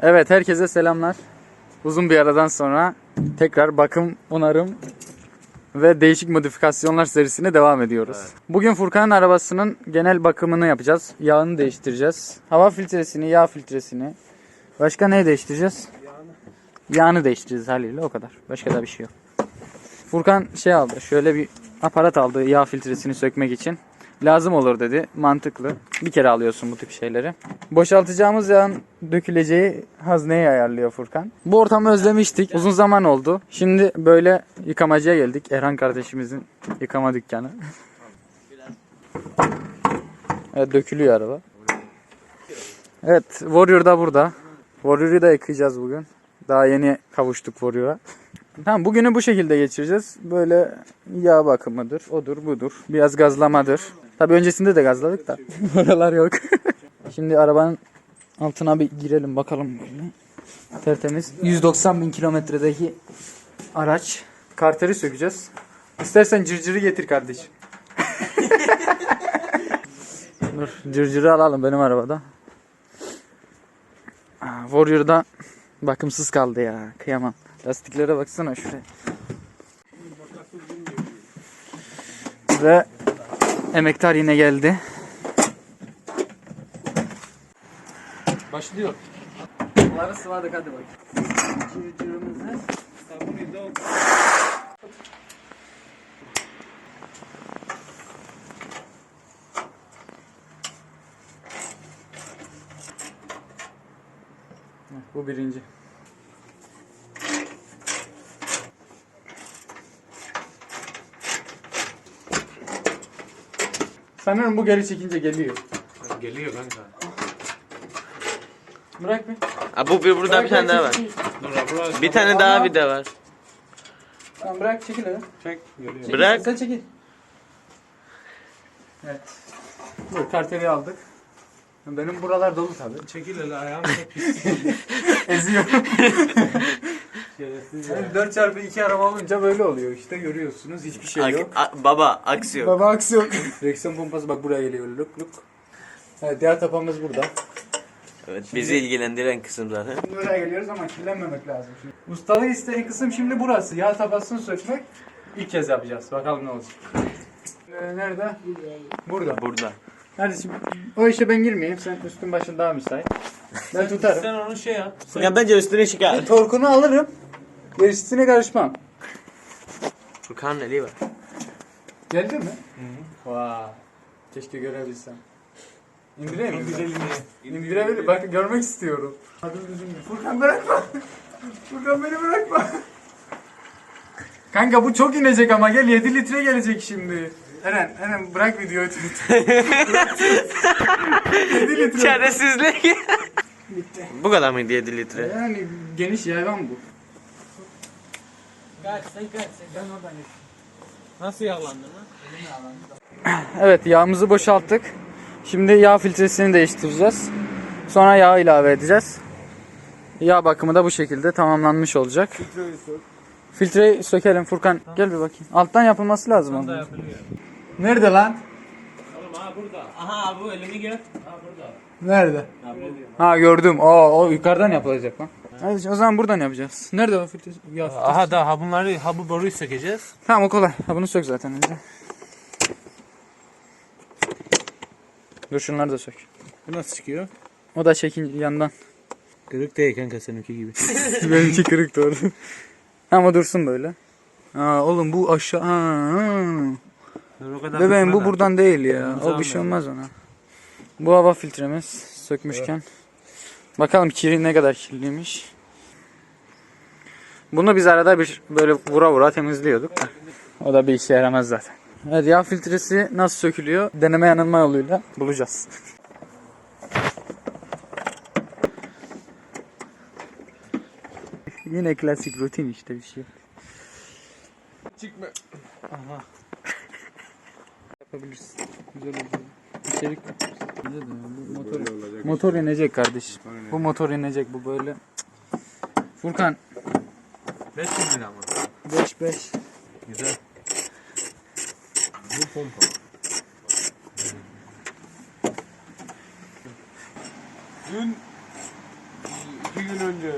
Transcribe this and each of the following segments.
Evet herkese selamlar. Uzun bir aradan sonra tekrar bakım, onarım ve değişik modifikasyonlar serisine devam ediyoruz. Bugün Furkan'ın arabasının genel bakımını yapacağız. Yağını değiştireceğiz. Hava filtresini, yağ filtresini. Başka neyi değiştireceğiz? Yağını. Yağını değiştireceğiz haliyle o kadar. Başka da bir şey yok. Furkan şey aldı. Şöyle bir aparat aldı yağ filtresini sökmek için. Lazım olur dedi. Mantıklı. Bir kere alıyorsun bu tip şeyleri. Boşaltacağımız yağın döküleceği hazneyi ayarlıyor Furkan. Bu ortamı özlemiştik. Uzun zaman oldu. Şimdi böyle yıkamacıya geldik. Erhan kardeşimizin yıkama dükkanı. Evet dökülüyor araba. Evet Warrior da burada. Warrior'u da yıkayacağız bugün. Daha yeni kavuştuk Warrior'a. Tamam bugünü bu şekilde geçireceğiz. Böyle yağ bakımıdır, odur budur. Biraz gazlamadır. Tabi öncesinde de gazladık da. Oralar yok. Şimdi arabanın altına bir girelim bakalım böyle. Tertemiz. 190 bin kilometredeki araç. Karteri sökeceğiz. İstersen cırcırı getir kardeşim. Dur cırcırı alalım benim arabada. Warrior'da bakımsız kaldı ya. Kıyamam. Lastiklere baksana şuraya. Ve emektar yine geldi. Başlıyor. Bunları sıvadık hadi bak. Cırcırımızı. Bu birinci. Sanırım bu geri çekince geliyor. Geliyor kanka. Bırak bir. Aa, bu bir burada bir tane daha var. Dur abla. Bir tane daha bir de var. Tamam bırak çekil hadi. Çek. Geliyor. Bırak. Sen çekil. Evet. Bu karteli aldık. Benim buralar dolu tabi. Çekil hele ayağım çok pis. Eziyor. Şerefsiz ya. Yani 4 çarpı 2 araba olunca böyle oluyor işte görüyorsunuz hiçbir şey yok. Ak- a- baba aksi yok. Baba aksi yok. Direksiyon pompası bak buraya geliyor luk luk. Evet diğer tapamız burada. Evet, bizi ilgilendiren kısım zaten. Şimdi buraya geliyoruz ama kirlenmemek lazım. Şimdi. Ustalığı isteyen kısım şimdi burası. Yağ tabasını sökmek ilk kez yapacağız. Bakalım ne olacak. Ee, nerede? Burada. Burada. Şimdi o işe ben girmeyeyim. Sen üstün başın daha müsait. Ben tutarım. Sen onu şey yap. Sen Ya bence üstüne çıkar. Torkunu alırım. Gerisine karışmam. Furkan'ın eli var. Geldi mi? Hı. Vay. Keşke görebilsem. İndireyim mi? güzelini. İndirebilir. Bak görmek istiyorum. Adım üzülme. Furkan bırakma. Furkan beni bırakma. Kanka bu çok inecek ama gel 7 litre gelecek şimdi. Eren, Eren bırak videoyu tut. 7 litre. Çaresizlik. Bitti. bu kadar mıydı 7 litre? Yani geniş yayvan bu. Kaç sen kaç sen. Ben oradan. Nasıl yağlandın lan? Evet yağımızı boşalttık. Şimdi yağ filtresini değiştireceğiz. Sonra yağ ilave edeceğiz. Yağ bakımı da bu şekilde tamamlanmış olacak. Filtreyi sökelim Furkan. Gel bir bakayım. Alttan yapılması lazım Da onun. yapılıyor. Nerede lan? Oğlum ha burada. Aha bu elimi gör. Ha burada. Nerede? Ha bu. Ha gördüm. Oo, o yukarıdan yapılacak lan. Hadi o zaman buradan yapacağız. Nerede o filtre? Yağ filtresi. Aha da ha bunları ha bu boruyu sökeceğiz. Tamam o kolay. Ha bunu sök zaten önce. Dur şunları da sök. Bu nasıl çıkıyor? O da çekin yandan. Kırık değil kanka seninki gibi. Benimki kırık doğru. Ama dursun böyle. Aa, oğlum bu aşağı. Ha, ha. Bebeğim bu buradan değil ya. O bir şey olmaz ona. Bu hava filtremiz sökmüşken. Bakalım kiri ne kadar kirliymiş. Bunu biz arada bir böyle vura vura temizliyorduk da. O da bir işe yaramaz zaten. Evet yağ filtresi nasıl sökülüyor? Deneme yanılma yoluyla bulacağız. Yine klasik rutin işte bir şey. Çıkma. Aha. Yapabilirsin. Güzel oldu. İçerik Güzel de bu motor, motor inecek kardeşim. Bu motor inecek bu böyle. Furkan 5 bin lira ama. 5 5. Güzel. Bu pompa. Dün 2 gün önce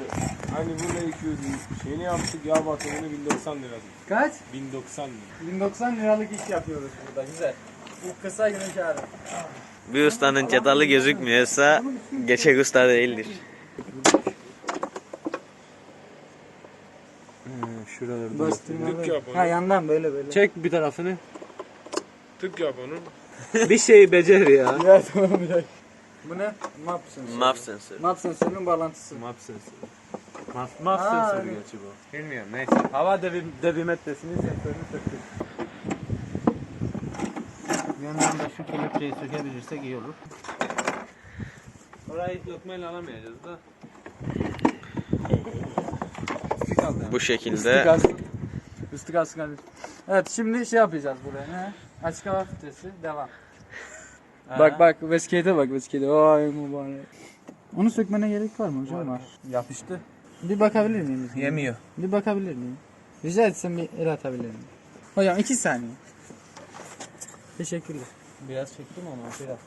hani burada yıkıyorduk. Şeyini yaptık yağ batımını 1090 lira. Kaç? 1090 lira. 1090 liralık iş yapıyoruz burada. Güzel. Bu kısa günün kârı. Bir ustanın çatalı gözükmüyorsa geçek usta değildir. Tık Bastırmalı. yap Ha onu. yandan böyle böyle. Çek bir tarafını. Tık yap onu. bir şeyi becer ya. Ya tamam bir dakika. Bu ne? Map sensörü. Map sensörü. Map sensörünün bağlantısı. Map sensörü. Map, map Aa, sensörü evet. gerçi bu. Bilmiyorum neyse. Hava debi, debimetresinin sensörünü söktük. Yandan da şu kelepçeyi sökebilirsek iyi olur. Orayı lokmayla alamayacağız da. Bu şekilde. Üstü gaz kardeşim. Evet şimdi şey yapacağız buraya ne? Açık hava filtresi devam. Bak bak vesikate'e bak vesikate'e. Vay mübarek. Onu sökmene gerek var mı hocam? Var. Yapıştı. Bir bakabilir miyim? Yemiyor. Bir bakabilir miyim? Rica etsem bir el atabilir miyim? Hocam iki saniye. Teşekkürler. Biraz çektim onu biraz.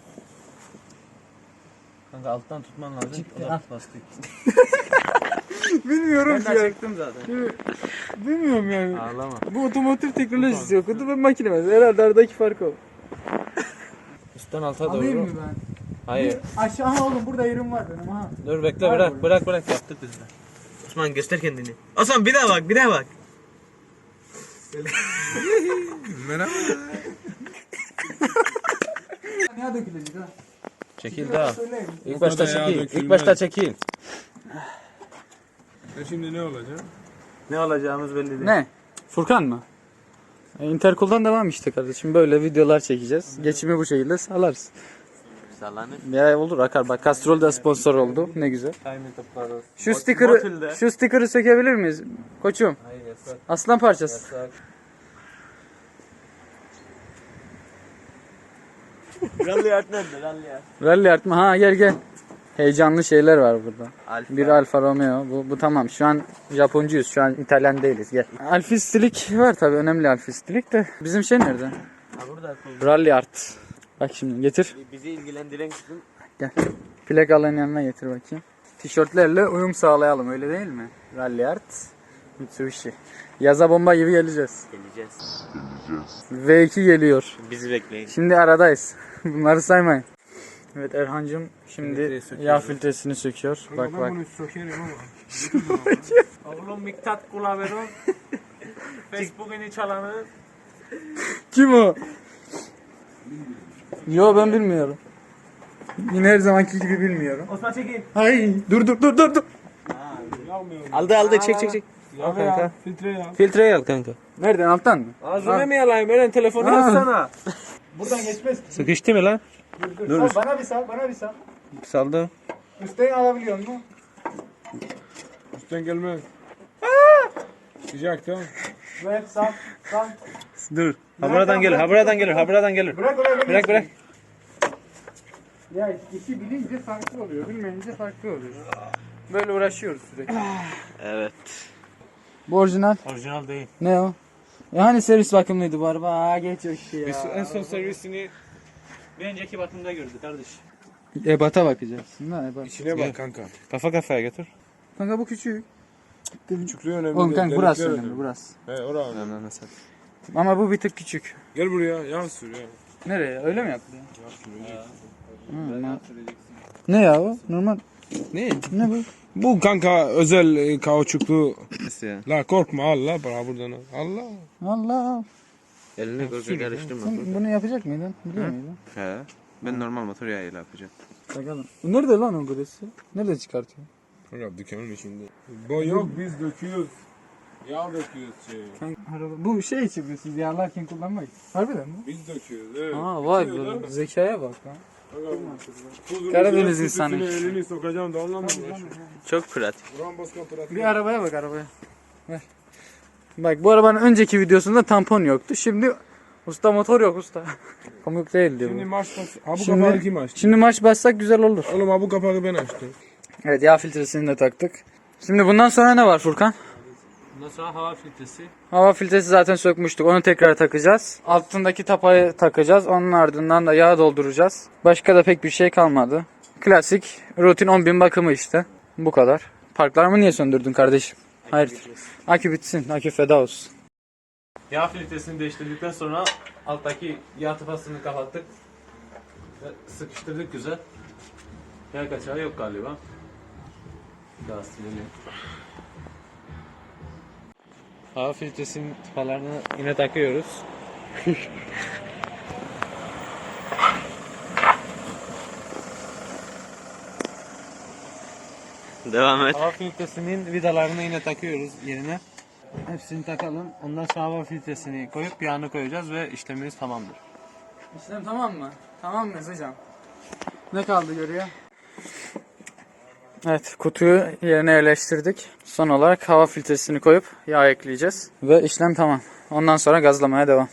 Kanka alttan tutman lazım. Çıktı, O da lastik. Bilmiyorum Ben de çektim zaten. Bilmiyorum yani. Ağlama. Bu otomotiv teknolojisi okudu ve makine mühendisi. Herhalde aradaki fark o. Üstten alta doğru. Alayım mı ben? Hayır. Aşağı aha oğlum burada yerim var benim ha. Dur bekle Var bırak mı? bırak bırak yaptık biz de. Osman göster kendini. Osman bir daha bak bir daha bak. Ne dökülecek ha? Çekil daha. İlk başta çekil. İlk başta çekil. E şimdi ne olacak? Ne olacağımız belli değil. Ne? Furkan mı? E, Interkul'dan devam işte kardeşim. Böyle videolar çekeceğiz. Geçimi bu şekilde sağlarız. Sallanır. Ya olur akar. Bak Castrol da sponsor oldu. Ne güzel. Şu sticker'ı şu sticker'ı sökebilir miyiz? Koçum. Hayır yasak. Aslan parçası. Yasak. Rally art nerede rally art? Rally artma. Ha gel gel. Heyecanlı şeyler var burada. Alfa. Bir Alfa Romeo. Bu, bu tamam. Şu an Japoncuyuz. Şu an İtalyan değiliz. Gel. Alfistilik var tabii. Önemli alfistilik de. Bizim şey nerede? Ha burada Rally Art. Bak şimdi getir. bizi ilgilendiren kısım Gel. Plakaların yanına getir bakayım. Tişörtlerle uyum sağlayalım öyle değil mi? Rally Art. Mitsubishi. Yaza bomba gibi geleceğiz. geleceğiz. V2 geliyor. Bizi bekleyin. Şimdi aradayız. Bunları saymayın. Evet Erhancığım şimdi yağ filtresini söküyor. Bak ben bak. bunu sökerim ama. Oğlum Miktat Kulaveron. Facebook'unu çalanı. Kim o? Yo ben bilmiyorum. Yine her zamanki gibi bilmiyorum. Osman çekil. Hay dur dur dur dur dur. Aldı aldı çek çek çek. Ya kanka. ya, filtre ya. Filtreyi al kanka. Nereden alttan mı? Ağzına mı yalayım? Eren telefonu alsana. Buradan geçmez. Sıkıştı mı lan? Dur, dur. Sal, bana bir sal, bana bir sal. Saldım. Üstten alabiliyor musun? Üstten gelmez. Sıcak tamam. Ver sal, sal. Dur. Ha buradan gelir. Ha buradan gelir. Ha buradan gelir. Bırak öyle Bırak bırak. Ya işi bilince farklı oluyor, bilmeyince farklı oluyor. Böyle uğraşıyoruz sürekli. Evet. Bu orijinal. Orijinal değil. Ne o? Ya hani servis bakımlıydı bu araba? Aa geç o işi ya. Biz en son servisini Bir önceki bakımda gördü kardeş. Ebat'a bakacaksın da ebat. içine bak kanka. Kafa kafaya götür. Kanka bu küçük. Küçüklüğü önemli Oğlum kanka burası önemli burası. He orası. önemli. Ama bu bir tık küçük. Gel buraya yağ sür ya. Nereye? Öyle mi yapılıyor? Yağ sür. Hı, ne? ne ya o? Normal. Ne? Ne bu? Bu kanka özel e, kauçuklu. Nasıl ya? La korkma Allah bana buradan al. Allah. Allah. Elini gözü karıştırma. Sen bunu yapacak mıydın? Biliyor muydun? He. Ben normal motor yağıyla yapacağım. Bakalım. Bu nerede lan o gresi? Nerede çıkartıyor? Kanka dükkanın içinde. Bu yok biz döküyoruz. Yağ döküyoruz şey. Kanka, araba. Bu şey için mi? Siz yağlarken kullanmak. Harbiden mi? Biz döküyoruz evet. Aa vay Döküyoruz be. Zekaya bak lan. Karadeniz insanı. Elini sokacağım da uğraşıyorsun? Çok pratik. Bir arabaya bak arabaya. Ver. Bak bu arabanın önceki videosunda tampon yoktu. Şimdi usta motor yok usta. Komik değil diyor. Şimdi marş bas. Ha bu Şimdi- kapağı kim açtı? Şimdi maç bassak güzel olur. Oğlum ha bu kapağı ben açtım. Evet yağ filtresini de taktık. Şimdi bundan sonra ne var Furkan? Sonra hava filtresi. Hava filtresi zaten sökmüştük. Onu tekrar takacağız. Altındaki tapayı takacağız. Onun ardından da yağ dolduracağız. Başka da pek bir şey kalmadı. Klasik rutin 10.000 bakımı işte. Bu kadar. Parklarımı niye söndürdün kardeşim? Hayırdır? Akü bitsin. Akü feda olsun. Yağ filtresini değiştirdikten sonra alttaki yağ tıfasını kapattık. Ve sıkıştırdık güzel. Yağ kaçağı yok galiba. Daha. Hava filtresinin tıpalarını yine takıyoruz. Devam et. Hava filtresinin vidalarını yine takıyoruz yerine. Hepsini takalım. Ondan sonra hava filtresini koyup yağını koyacağız ve işlemimiz tamamdır. İşlem tamam mı? Tamam mı hocam? Ne kaldı görüyor? Evet kutuyu yerine yerleştirdik. Son olarak hava filtresini koyup yağ ekleyeceğiz. Ve işlem tamam. Ondan sonra gazlamaya devam.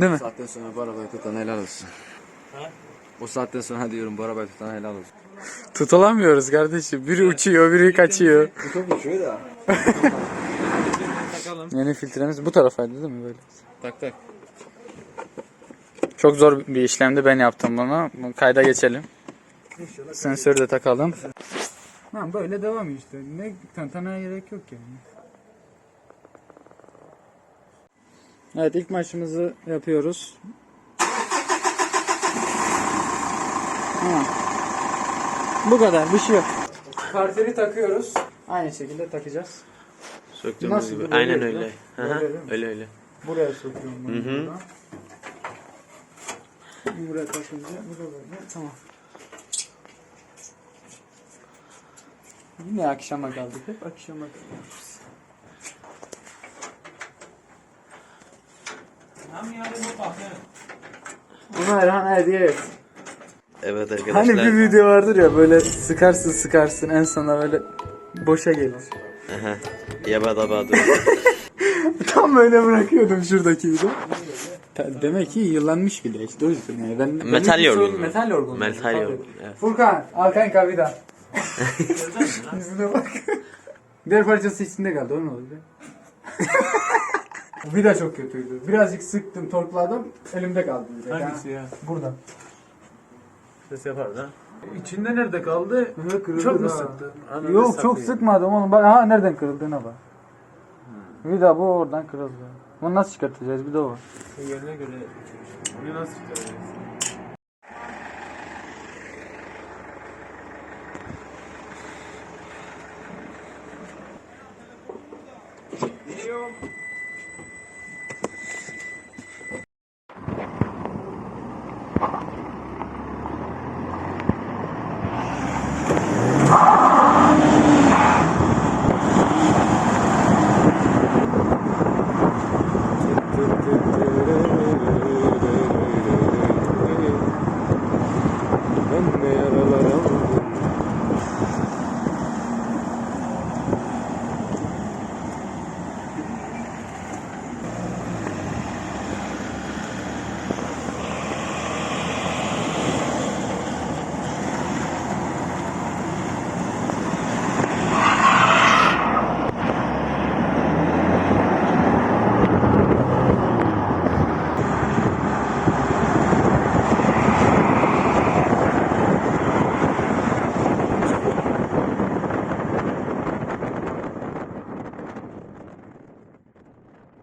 Değil mi? Bu saatten sonra bu arabayı tutan helal olsun. O saatten sonra diyorum bu arabayı tutan helal olsun. Tutulamıyoruz kardeşim. Biri uçuyor, biri kaçıyor. Bu çok uçuyor da. Takalım. Yeni filtremiz bu tarafaydı değil mi böyle? Tak tak. Çok zor bir işlemdi ben yaptım bunu. Kayda geçelim. Sensörü de takalım. Ha böyle devam işte. Ne tantanaya gerek yok yani. Evet ilk maçımızı yapıyoruz. Ha. Bu kadar bir şey yok. Karteri takıyoruz. Aynı şekilde takacağız. Söktüğümüz Nasıl gibi. Aynen öyle öyle. mi? öyle öyle. Buraya sokuyorum bunu Hı hı. buradan. Buraya takınca bu da böyle. Tamam. Yine akşama kaldık. Hep akşama kalıyoruz. Bunu Erhan hediye et. Evet Hani arkadaşlar. bir video vardır ya böyle sıkarsın sıkarsın en sona böyle boşa gelir. Aha. Yabada dur. Tam böyle bırakıyordum şuradaki video. Demek ki yıllanmış bile işte o yüzden yani. Ben, Metal yorgunluğu. Metal yorgunluğu. Metal yorgunluğu, evet. Furkan al kanka bir daha. Yüzüne bak. Diğer parçası içinde kaldı o ne oldu? bir de çok kötüydü. Birazcık sıktım torkladım elimde kaldı. bir de. Hangisi ya? Burada. Ses yapar da. İçinde nerede kaldı? kırıldı Çok mu da. sıktın? Yok çok sıkmadım oğlum. Bak ha nereden kırıldığına bak. Vida bu oradan kırıldı. Bunu nasıl çıkartacağız bir de o var. Yerine göre Bunu nasıl çıkaracağız?